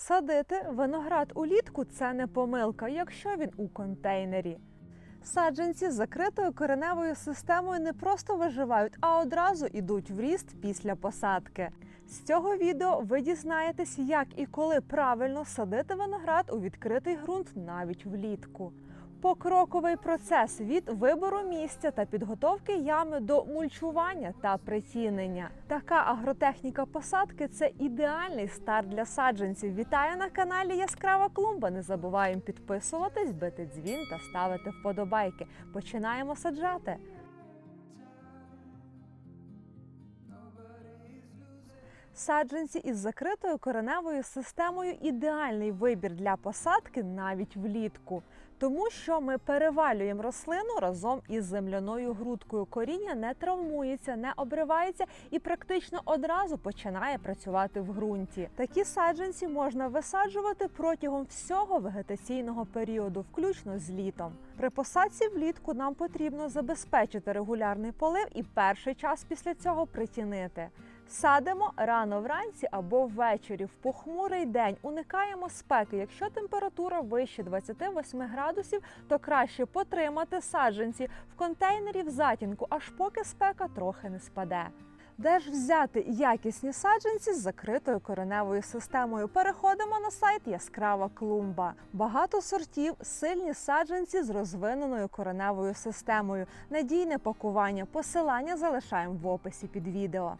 Садити виноград улітку це не помилка, якщо він у контейнері. Саджанці з закритою кореневою системою не просто виживають, а одразу йдуть в ріст після посадки. З цього відео ви дізнаєтесь, як і коли правильно садити виноград у відкритий ґрунт навіть влітку. Покроковий процес від вибору місця та підготовки ями до мульчування та притінення. Така агротехніка посадки це ідеальний старт для саджанців. Вітаю на каналі Яскрава Клумба. Не забуваємо підписуватись, бити дзвін та ставити вподобайки. Починаємо саджати. Саджанці із закритою кореневою системою ідеальний вибір для посадки навіть влітку, тому що ми перевалюємо рослину разом із земляною грудкою. Коріння не травмується, не обривається і практично одразу починає працювати в ґрунті. Такі саджанці можна висаджувати протягом всього вегетаційного періоду, включно з літом. При посадці влітку нам потрібно забезпечити регулярний полив і перший час після цього притінити. Садимо рано вранці або ввечері в похмурий день. Уникаємо спеки. Якщо температура вище 28 градусів, то краще потримати саджанці в контейнері в затінку, аж поки спека трохи не спаде. Де ж взяти якісні саджанці з закритою кореневою системою? Переходимо на сайт Яскрава клумба. Багато сортів, сильні саджанці з розвиненою кореневою системою, надійне пакування. Посилання залишаємо в описі під відео.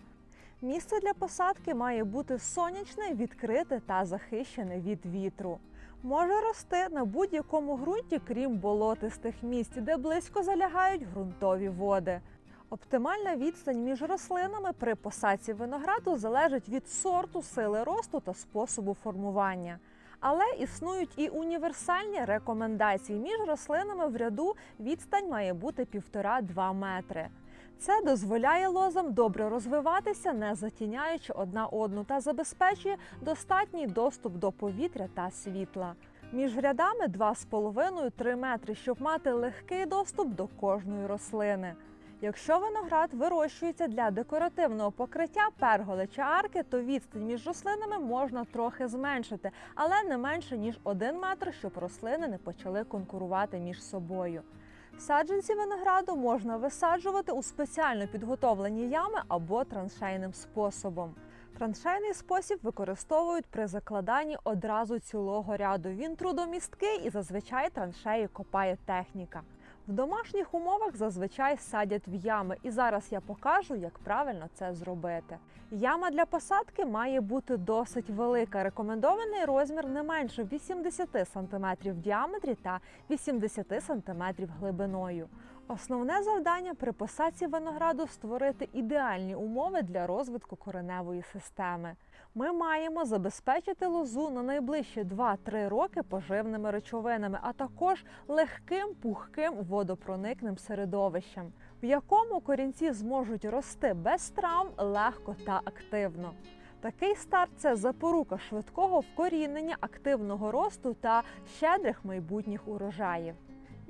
Місце для посадки має бути сонячне, відкрите та захищене від вітру. Може рости на будь-якому ґрунті, крім болотистих місць, де близько залягають ґрунтові води. Оптимальна відстань між рослинами при посадці винограду залежить від сорту, сили росту та способу формування. Але існують і універсальні рекомендації. Між рослинами в ряду відстань має бути 1,5-2 метри. Це дозволяє лозам добре розвиватися, не затіняючи одна одну, та забезпечує достатній доступ до повітря та світла. Між рядами 2,5-3 метри, щоб мати легкий доступ до кожної рослини. Якщо виноград вирощується для декоративного покриття перголи чи арки, то відстань між рослинами можна трохи зменшити, але не менше ніж 1 метр, щоб рослини не почали конкурувати між собою. Саджанці винограду можна висаджувати у спеціально підготовлені ями або траншейним способом. Траншейний спосіб використовують при закладанні одразу цілого ряду. Він трудомісткий і зазвичай траншеї копає техніка. В домашніх умовах зазвичай садять в ями, і зараз я покажу, як правильно це зробити. Яма для посадки має бути досить велика. Рекомендований розмір не менше 80 см в діаметрі та 80 см глибиною. Основне завдання при посадці винограду створити ідеальні умови для розвитку кореневої системи. Ми маємо забезпечити лозу на найближчі 2-3 роки поживними речовинами, а також легким, пухким водопроникним середовищем, в якому корінці зможуть рости без травм, легко та активно. Такий старт це запорука швидкого вкорінення, активного росту та щедрих майбутніх урожаїв.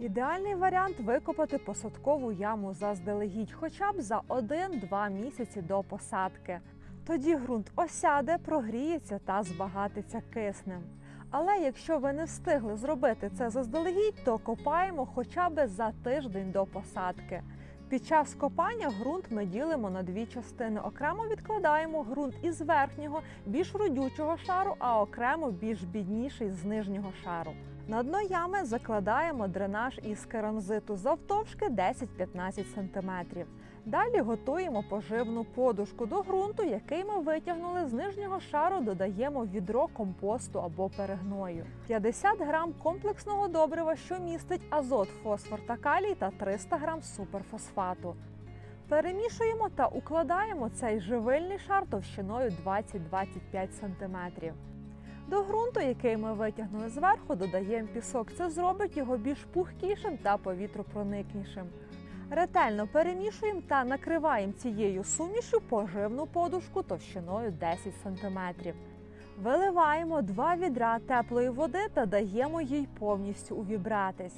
Ідеальний варіант викопати посадкову яму заздалегідь, хоча б за 1-2 місяці до посадки. Тоді ґрунт осяде, прогріється та збагатиться киснем. Але якщо ви не встигли зробити це заздалегідь, то копаємо хоча б за тиждень до посадки. Під час копання ґрунт ми ділимо на дві частини. Окремо відкладаємо ґрунт із верхнього, більш родючого шару, а окремо більш бідніший з нижнього шару. На дно ями закладаємо дренаж із керамзиту завтовшки 10-15 см. Далі готуємо поживну подушку до ґрунту, який ми витягнули з нижнього шару, додаємо відро компосту або перегною. 50 грам комплексного добрива, що містить азот, фосфор та калій та 300 грам суперфосфату. Перемішуємо та укладаємо цей живильний шар товщиною 20-25 см. До ґрунту, який ми витягнули зверху, додаємо пісок. Це зробить його більш пухкішим та повітропроникнішим. Ретельно перемішуємо та накриваємо цією сумішю поживну подушку товщиною 10 см. Виливаємо два відра теплої води та даємо їй повністю увібратись.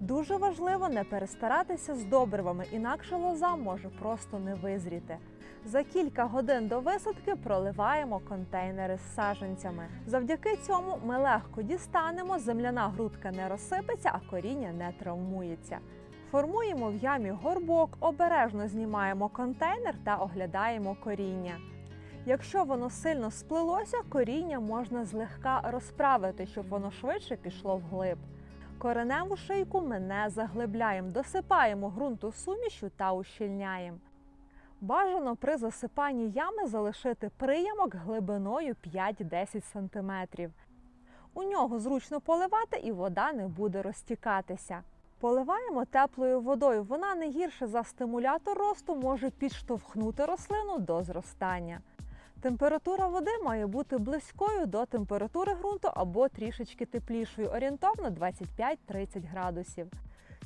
Дуже важливо не перестаратися з добривами, інакше лоза може просто не визріти. За кілька годин до висадки проливаємо контейнери з саджанцями. Завдяки цьому ми легко дістанемо, земляна грудка не розсипеться, а коріння не травмується. Формуємо в ямі горбок, обережно знімаємо контейнер та оглядаємо коріння. Якщо воно сильно сплилося, коріння можна злегка розправити, щоб воно швидше пішло вглиб. Кореневу шийку ми не заглибляємо, досипаємо ґрунту сумішю та ущільняємо. Бажано при засипанні ями залишити приямок глибиною 5-10 см. У нього зручно поливати і вода не буде розтікатися. Поливаємо теплою водою. Вона не гірше за стимулятор росту може підштовхнути рослину до зростання. Температура води має бути близькою до температури ґрунту або трішечки теплішою, орієнтовно 25-30 градусів.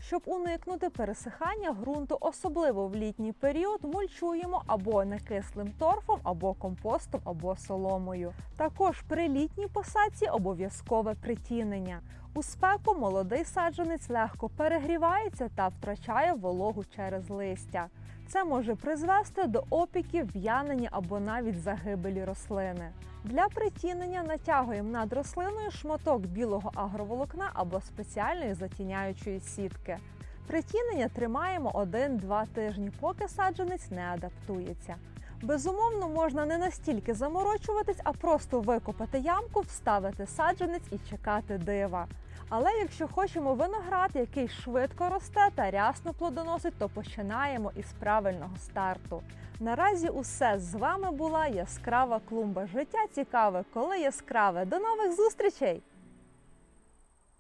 Щоб уникнути пересихання ґрунту, особливо в літній період, мульчуємо або некислим торфом, або компостом, або соломою. Також при літній посадці обов'язкове притінення. У спеку молодий саджанець легко перегрівається та втрачає вологу через листя. Це може призвести до опіків, в'янення або навіть загибелі рослини. Для притінення натягуємо над рослиною шматок білого агроволокна або спеціальної затіняючої сітки. Притінення тримаємо 1-2 тижні, поки саджанець не адаптується. Безумовно, можна не настільки заморочуватись, а просто викопати ямку, вставити саджанець і чекати дива. Але якщо хочемо виноград, який швидко росте та рясно плодоносить, то починаємо із правильного старту. Наразі усе з вами була яскрава клумба. Життя цікаве, коли яскраве. До нових зустрічей!